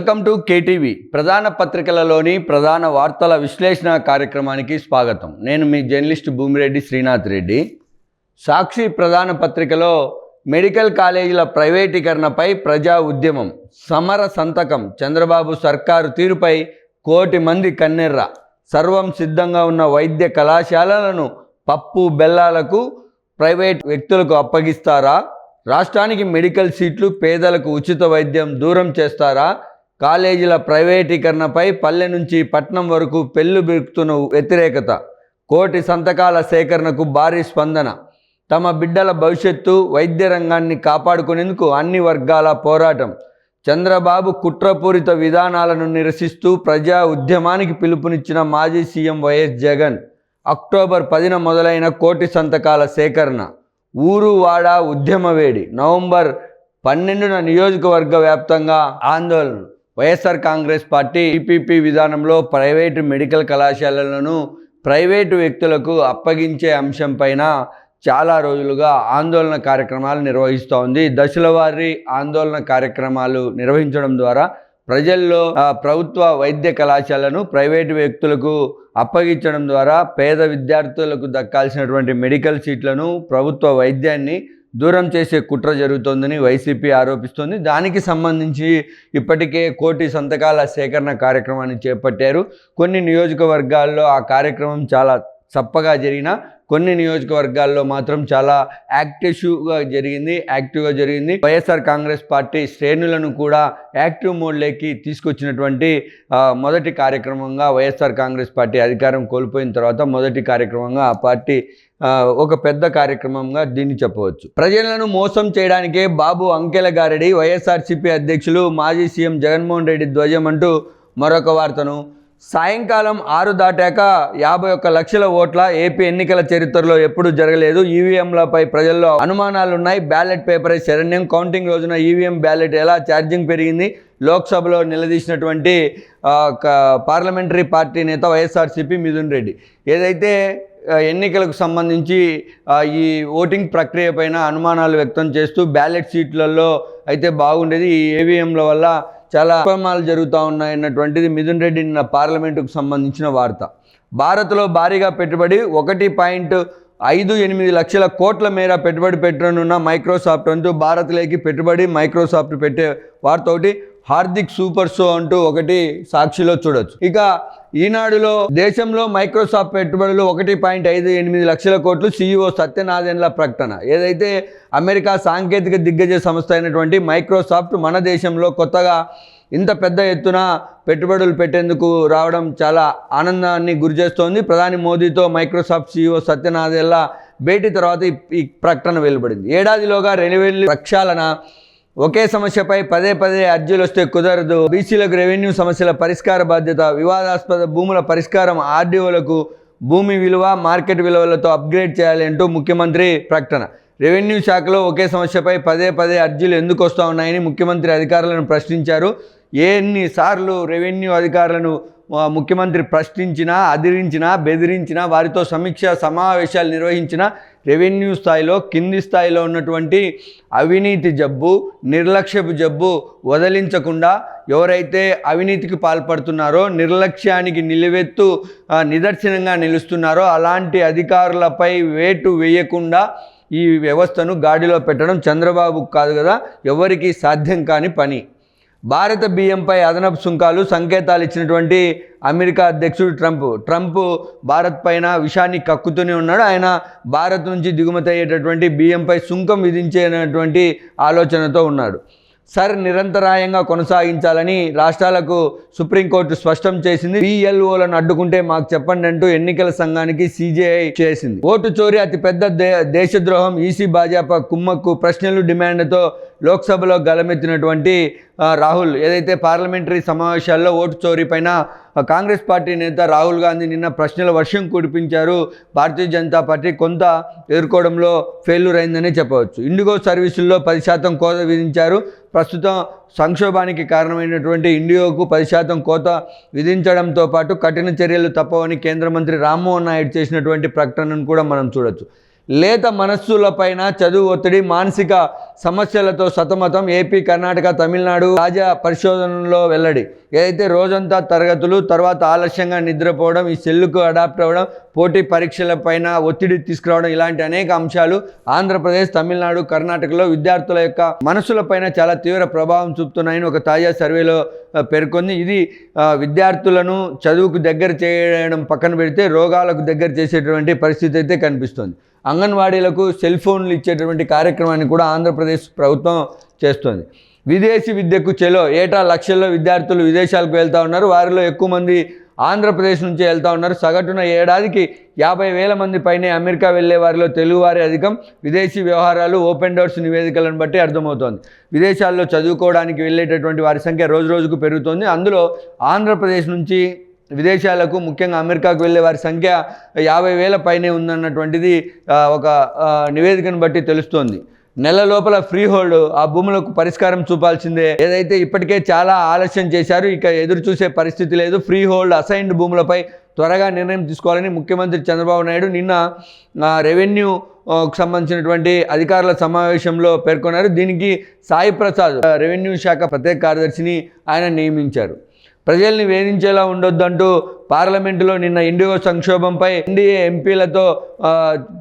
Welcome to KTV. ప్రధాన పత్రికలలోని ప్రధాన వార్తల విశ్లేషణ కార్యక్రమానికి స్వాగతం. నేను మీ జర్నలిస్ట్ భూమిరెడ్డి శ్రీనాథ్ రెడ్డి. సాక్షి ప్రధాన పత్రికలో మెడికల్ కాలేజీల ప్రైవేటీకరణపై ప్రజా ఉద్యమం సమర సంతకం చంద్రబాబు సర్కారు తీరుపై కోటి మంది కన్నెర్ర. సర్వం సిద్ధంగా ఉన్న వైద్య కళాశాలలను పప్పు బెల్లాలకు ప్రైవేట్ వ్యక్తులకు అప్పగిస్తారా? రాష్ట్రానికి మెడికల్ సీట్లు పేదలకు ఉచిత వైద్యం దూరం చేస్తారా? కాలేజీల ప్రైవేటీకరణపై పల్లె నుంచి పట్నం వరకు పెళ్ళు బిరుకుతున్న వ్యతిరేకత కోటి సంతకాల సేకరణకు భారీ స్పందన. తమ బిడ్డల భవిష్యత్తు వైద్య రంగాన్ని కాపాడుకునేందుకు అన్ని వర్గాల పోరాటం. చంద్రబాబు కుట్రపూరిత విధానాలను నిరసిస్తూ ప్రజా ఉద్యమానికి పిలుపునిచ్చిన మాజీ సీఎం వైఎస్ జగన్. అక్టోబర్ పదిన మొదలైన కోటి సంతకాల సేకరణ. ఊరు వాడ ఉద్యమ వేడి. నవంబర్ పన్నెండున నియోజకవర్గ వ్యాప్తంగా ఆందోళన వైఎస్ఆర్ కాంగ్రెస్ పార్టీ ఈపీపీ విధానంలో ప్రైవేటు మెడికల్ కళాశాలలను ప్రైవేటు వ్యక్తులకు అప్పగించే అంశంపైన చాలా రోజులుగా ఆందోళన కార్యక్రమాలు నిర్వహిస్తోంది. దశల ఆందోళన కార్యక్రమాలు నిర్వహించడం ద్వారా ప్రజల్లో ఆ, ప్రభుత్వ వైద్య కళాశాలను ప్రైవేటు వ్యక్తులకు అప్పగించడం ద్వారా పేద విద్యార్థులకు దక్కాల్సినటువంటి మెడికల్ సీట్లను ప్రభుత్వ వైద్యాన్ని దూరం చేసే కుట్ర జరుగుతోందని వైసీపీ ఆరోపిస్తోంది. దానికి సంబంధించి ఇప్పటికే కోటి సంతకాల సేకరణ కార్యక్రమాన్ని చేపట్టారు. కొన్ని నియోజకవర్గాల్లో ఆ కార్యక్రమం చాలా చప్పగా జరిగిన కొన్ని నియోజకవర్గాల్లో మాత్రం చాలా యాక్టివ్గా జరిగింది యాక్టివ్గా జరిగింది. వైఎస్ఆర్ కాంగ్రెస్ పార్టీ శ్రేణులను కూడా యాక్టివ్ మోడ్లోకి తీసుకొచ్చినటువంటి మొదటి కార్యక్రమంగా వైఎస్ఆర్ కాంగ్రెస్ పార్టీ అధికారం కోల్పోయిన తర్వాత మొదటి కార్యక్రమంగా ఆ పార్టీ ఒక పెద్ద కార్యక్రమంగా దీన్ని చెప్పవచ్చు. ప్రజలను మోసం చేయడానికే బాబు అంకెల గారెడి వైఎస్ఆర్సీపీ అధ్యక్షులు మాజీ సీఎం జగన్మోహన్ రెడ్డి ధ్వజం అంటూ మరొక వార్తను సాయంకాలం ఆరు దాటాక యాభై ఒక్క లక్షల ఓట్ల ఏపీ ఎన్నికల చరిత్రలో ఎప్పుడూ జరగలేదు. ఈవీఎంలపై ప్రజల్లో అనుమానాలున్నాయి. బ్యాలెట్ పేపర్ శరణ్యం. కౌంటింగ్ రోజున ఈవీఎం బ్యాలెట్ ఎలా ఛార్జింగ్ పెరిగింది? లోక్సభలో నిలదీసినటువంటి పార్లమెంటరీ పార్టీ నేత వైఎస్ఆర్సీపీ మిథున్ రెడ్డి. ఏదైతే ఎన్నికలకు సంబంధించి ఈ ఓటింగ్ ప్రక్రియ పైన అనుమానాలు వ్యక్తం చేస్తూ బ్యాలెట్ సీట్లలో అయితే బాగుండేది. ఈ ఏవిఎంల వల్ల చాలా అక్రమాలు జరుగుతూ ఉన్నాయన్నటువంటిది మిథున్ రెడ్డి నిన్న పార్లమెంటుకు సంబంధించిన వార్త. భారత్లో భారీగా పెట్టుబడి ఒకటి పాయింట్ ఐదు ఎనిమిది లక్షల కోట్ల మేర పెట్టుబడి పెట్టనున్న మైక్రోసాఫ్ట్ అంటూ భారత్లోకి పెట్టుబడి మైక్రోసాఫ్ట్ పెట్టే వార్త ఒకటి. హార్దిక్ సూపర్ షో అంటూ ఒకటి సాక్షిలో చూడొచ్చు. ఇక ఈనాడులో దేశంలో మైక్రోసాఫ్ట్ పెట్టుబడులు ఒకటి పాయింట్ ఐదు ఎనిమిది లక్షల కోట్లు సీఈఓ సత్యనారాయణల ప్రకటన. ఏదైతే అమెరికా సాంకేతిక దిగ్గజ సంస్థ అయినటువంటి మైక్రోసాఫ్ట్ మన దేశంలో కొత్తగా ఇంత పెద్ద ఎత్తున పెట్టుబడులు పెట్టేందుకు రావడం చాలా ఆనందాన్ని గురిచేస్తోంది ప్రధాని మోదీతో మైక్రోసాఫ్ట్ సీఈఓ సత్యనాదెల్ల భేటీ తర్వాత ఈ- ఈ ప్రకటన వెలువడింది. ఏడాదిలోగా రెవెన్యూ ప్రక్షాళన ఒకే సమస్యపై పదే పదే అర్జీలు వస్తే కుదరదు. బీసీలకు రెవెన్యూ సమస్యల పరిష్కార బాధ్యత వివాదాస్పద భూముల పరిష్కారం ఆర్డీఓలకు భూమి విలువ మార్కెట్ విలువలతో అప్గ్రేడ్ చేయాలి అంటూ ముఖ్యమంత్రి ప్రకటన. రెవెన్యూ శాఖలో ఒకే సమస్యపై పదే పదే అర్జీలు ఎందుకు వస్తూ ఉన్నాయని ముఖ్యమంత్రి అధికారులను ప్రశ్నించారు. ఎన్నిసార్లు రెవెన్యూ అధికారులను ముఖ్యమంత్రి ప్రశ్నించినా అదిరించినా బెదిరించినా వారితో సమీక్ష సమావేశాలు నిర్వహించిన రెవెన్యూ స్థాయిలో కింది స్థాయిలో ఉన్నటువంటి అవినీతి జబ్బు నిర్లక్ష్యపు జబ్బు వదిలించకుండా ఎవరైతే అవినీతికి పాల్పడుతున్నారో నిర్లక్ష్యానికి నిలువెత్తు నిదర్శనంగా నిలుస్తున్నారో అలాంటి అధికారులపై వేటు వేయకుండా ఈ వ్యవస్థను గాడిలో పెట్టడం చంద్రబాబు కాదు కదా ఎవరికి సాధ్యం కాని పని. భారత బియ్యంపై అదనపు సుంకాలు సంకేతాలు ఇచ్చినటువంటి అమెరికా అధ్యక్షుడు ట్రంప్. ట్రంప్ భారత్ పైన విషాన్ని కక్కుతూనే ఉన్నాడు. ఆయన భారత్ నుంచి దిగుమతి అయ్యేటటువంటి బియ్యంపై సుంకం విధించేటటువంటి ఆలోచనతో ఉన్నాడు. సర్ నిరంతరాయంగా కొనసాగించాలని రాష్ట్రాలకు సుప్రీంకోర్టు స్పష్టం చేసింది. పిఎల్ఓలను అడ్డుకుంటే మాకు చెప్పండి అంటూ ఎన్నికల సంఘానికి సిజేఐ చేసింది. ఓటు చోరీ అతిపెద్ద దే దేశద్రోహం ఈసీ భాజపా కుమ్మక్కు ప్రశ్నలు డిమాండ్తో లోక్సభలో గలమెత్తినటువంటి రాహుల్. ఏదైతే పార్లమెంటరీ సమావేశాల్లో ఓటు చోరీ పైన కాంగ్రెస్ పార్టీ నేత రాహుల్ గాంధీ నిన్న ప్రశ్నల వర్షం కురిపించారు. భారతీయ జనతా పార్టీ కొంత ఎదుర్కోవడంలో ఫెయిల్యూర్ అయిందనే చెప్పవచ్చు. ఇండిగో సర్వీసుల్లో పది శాతం కోత విధించారు. ప్రస్తుతం సంక్షోభానికి కారణమైనటువంటి ఇండియోకు పది శాతం కోత విధించడంతో పాటు కఠిన చర్యలు తప్పవని కేంద్ర మంత్రి రామ్మోహన్ నాయుడు చేసినటువంటి ప్రకటనను కూడా మనం చూడొచ్చు. లేత మనస్సులపైన చదువు ఒత్తిడి మానసిక సమస్యలతో సతమతం. ఏపీ కర్ణాటక తమిళనాడు తాజా పరిశోధనలో వెల్లడి. ఏదైతే రోజంతా తరగతులు తర్వాత ఆలస్యంగా నిద్రపోవడం ఈ సెల్లుకు అడాప్ట్ అవ్వడం పోటీ పరీక్షల పైన ఒత్తిడి తీసుకురావడం ఇలాంటి అనేక అంశాలు ఆంధ్రప్రదేశ్ తమిళనాడు కర్ణాటకలో విద్యార్థుల యొక్క మనసులపైన చాలా తీవ్ర ప్రభావం చూపుతున్నాయని ఒక తాజా సర్వేలో పేర్కొంది. ఇది విద్యార్థులను చదువుకు దగ్గర చేయడం పక్కన పెడితే రోగాలకు దగ్గర చేసేటువంటి పరిస్థితి అయితే కనిపిస్తుంది. అంగన్వాడీలకు సెల్ ఫోన్లు ఇచ్చేటటువంటి కార్యక్రమాన్ని కూడా ఆంధ్రప్రదేశ్ ప్రభుత్వం చేస్తుంది. విదేశీ విద్యకు చెలో ఏటా లక్షల్లో విద్యార్థులు విదేశాలకు వెళ్తూ ఉన్నారు. వారిలో ఎక్కువ మంది ఆంధ్రప్రదేశ్ నుంచి వెళ్తూ ఉన్నారు. సగటున ఏడాదికి యాభై వేల మంది పైనే అమెరికా వెళ్ళే వారిలో తెలుగువారి అధికం. విదేశీ వ్యవహారాలు ఓపెన్ డోర్స్ నివేదికలను బట్టి అర్థమవుతోంది. విదేశాల్లో చదువుకోవడానికి వెళ్ళేటటువంటి వారి సంఖ్య రోజు రోజుకు పెరుగుతోంది. అందులో ఆంధ్రప్రదేశ్ నుంచి విదేశాలకు ముఖ్యంగా అమెరికాకు వెళ్ళే వారి సంఖ్య యాభై వేల పైనే ఉందన్నటువంటిది ఒక నివేదికను బట్టి తెలుస్తోంది. నెల లోపల ఫ్రీ హోల్డ్ ఆ భూములకు పరిష్కారం చూపాల్సిందే. ఏదైతే ఇప్పటికే చాలా ఆలస్యం చేశారు ఇక ఎదురు చూసే పరిస్థితి లేదు. ఫ్రీ హోల్డ్ అసైన్డ్ భూములపై త్వరగా నిర్ణయం తీసుకోవాలని ముఖ్యమంత్రి చంద్రబాబు నాయుడు నిన్న రెవెన్యూ సంబంధించినటువంటి అధికారుల సమావేశంలో పేర్కొన్నారు. దీనికి సాయి ప్రసాద్ రెవెన్యూ శాఖ ప్రత్యేక కార్యదర్శిని ఆయన నియమించారు. ప్రజల్ని వేధించేలా ఉండొద్దంటూ పార్లమెంటులో నిన్న ఇండిగో సంక్షోభంపై ఎన్డీఏ ఎంపీలతో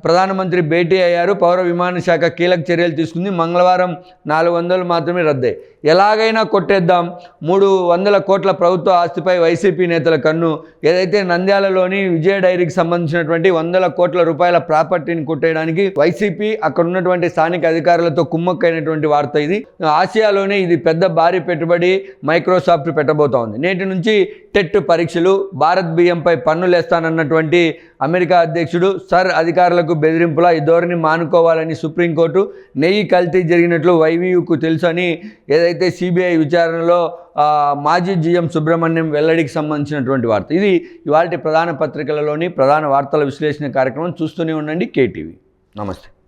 ప్రధానమంత్రి భేటీ అయ్యారు. పౌర విమాన శాఖ కీలక చర్యలు తీసుకుంది. మంగళవారం నాలుగు వందలు మాత్రమే రద్దయి ఎలాగైనా కొట్టేద్దాం. మూడు వందల కోట్ల ప్రభుత్వ ఆస్తిపై వైసీపీ నేతల కన్ను. ఏదైతే నంద్యాలలోని విజయ డైరీకి సంబంధించినటువంటి వందల కోట్ల రూపాయల ప్రాపర్టీని కొట్టేయడానికి వైసీపీ అక్కడ ఉన్నటువంటి స్థానిక అధికారులతో కుమ్మక్కైనటువంటి వార్త ఇది. ఆసియాలోనే ఇది పెద్ద భారీ పెట్టుబడి మైక్రోసాఫ్ట్ పెట్టబోతోంది నేటి నుంచి టెట్ పరీక్షలు భారత్ బియ్యంపై పన్నులేస్తానన్నటువంటి అమెరికా అధ్యక్షుడు సర్ అధికారులకు బెదిరింపుల ఈ ధోరణి మానుకోవాలని సుప్రీంకోర్టు నెయ్యి కల్తీ జరిగినట్లు వైవీయూకు తెలుసని ఏదైతే సిబిఐ విచారణలో మాజీ జిఎం సుబ్రహ్మణ్యం వెల్లడికి సంబంధించినటువంటి వార్త. ఇది ఇవాళ ప్రధాన పత్రికలలోని ప్రధాన వార్తల విశ్లేషణ కార్యక్రమం చూస్తూనే ఉండండి కేటీవీ. నమస్తే.